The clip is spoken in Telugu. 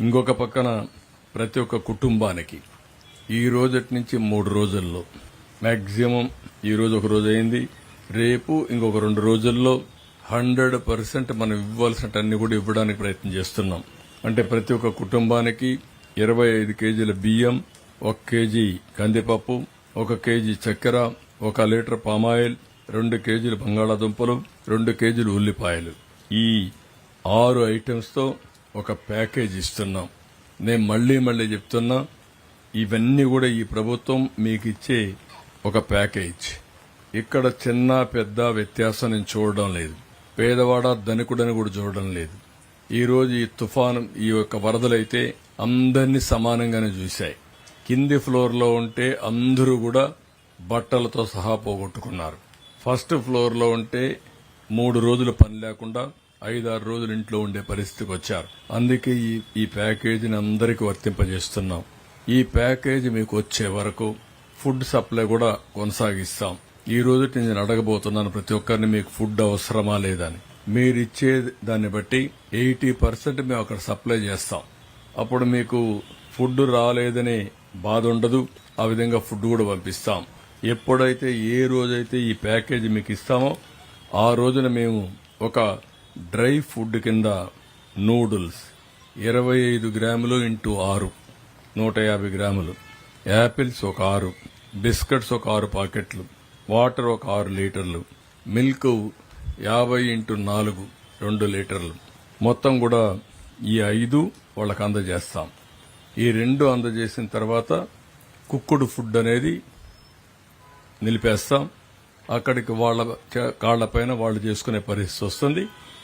ఇంకొక పక్కన ప్రతి ఒక్క కుటుంబానికి ఈ రోజటి నుంచి మూడు రోజుల్లో. మాక్సిమం ఈ రోజు ఒక రోజు అయింది. రేపు ఇంకొక రెండు రోజుల్లో హండ్రెడ్ పర్సెంట్ మనం ఇవ్వాల్సినటన్ని కూడా ఇవ్వడానికి ప్రయత్నం చేస్తున్నాం. అంటే ప్రతి ఒక్క కుటుంబానికి ఇరవై ఐదు కేజీల బియ్యం ఒక కేజీ కందిపప్పు ఒక కేజీ చక్కెర ఒక లీటర్ పామాయిల్ రెండు కేజీలు బంగాళాదుంపలు రెండు కేజీలు ఉల్లిపాయలు. ఈ ఆరు ఐటమ్స్తో ఒక ప్యాకేజ్ ఇస్తున్నాం. నేను మళ్ళీ మళ్ళీ చెప్తున్నా ఇవన్నీ కూడా ఈ ప్రభుత్వం మీకు ఇచ్చే ఒక ప్యాకేజ్ ఇక్కడ చిన్న పెద్ద వ్యత్యాసం నేను చూడడం లేదు. పేదవాడ ధనికుడని కూడా చూడడం లేదు. ఈరోజు ఈ తుఫాను ఈ యొక్క వరదలైతే అందరినీ సమానంగానే చూశాయి. కింది ఫ్లోర్లో ఉంటే అందరూ కూడా బట్టలతో సహా పోగొట్టుకున్నారు. ఫస్ట్ ఫ్లోర్లో ఉంటే మూడు రోజులు పని లేకుండా ఐదారు రోజులు ఇంట్లో ఉండే పరిస్థితికి వచ్చారు. అందుకే ఈ ఈ ప్యాకేజీని అందరికీ వర్తింపజేస్తున్నాం. ఈ ప్యాకేజీ మీకు వచ్చే వరకు ఫుడ్ సప్లై కూడా కొనసాగిస్తాం. ఈ రోజు నేను అడగబోతున్నాను ప్రతి ఒక్కరిని మీకు ఫుడ్ అవసరమా లేదని. మీరు ఇచ్చే దాన్ని బట్టి ఎయిటీ పర్సెంట్ మేము అక్కడ సప్లై చేస్తాం. అప్పుడు మీకు ఫుడ్ రాలేదనే బాధ ఉండదు. ఆ విధంగా ఫుడ్ కూడా పంపిస్తాం. ఎప్పుడైతే ఏ రోజైతే ఈ ప్యాకేజీ మీకు ఇస్తామో ఆ రోజున మేము ఒక డ్రై ఫుడ్ కింద నూడిల్స్ ఇరవై ఐదు గ్రాములు ఇంటూ ఆరు నూట యాభై గ్రాములు. యాపిల్స్ ఒక ఆరు బిస్కెట్స్ ఒక ఆరు పాకెట్లు వాటర్ ఒక ఆరు లీటర్లు మిల్క్ యాభై ఇంటూ నాలుగు రెండు లీటర్లు. మొత్తం కూడా ఈ ఐదు వాళ్ళకి అందజేస్తాం. ఈ రెండు అందజేసిన తర్వాత కుక్కుడు ఫుడ్ అనేది నిలిపేస్తాం. అక్కడికి వాళ్ళ చ- కాళ్ళపైన వాళ్ళు చేసుకునే పరిస్థితి వస్తుంది.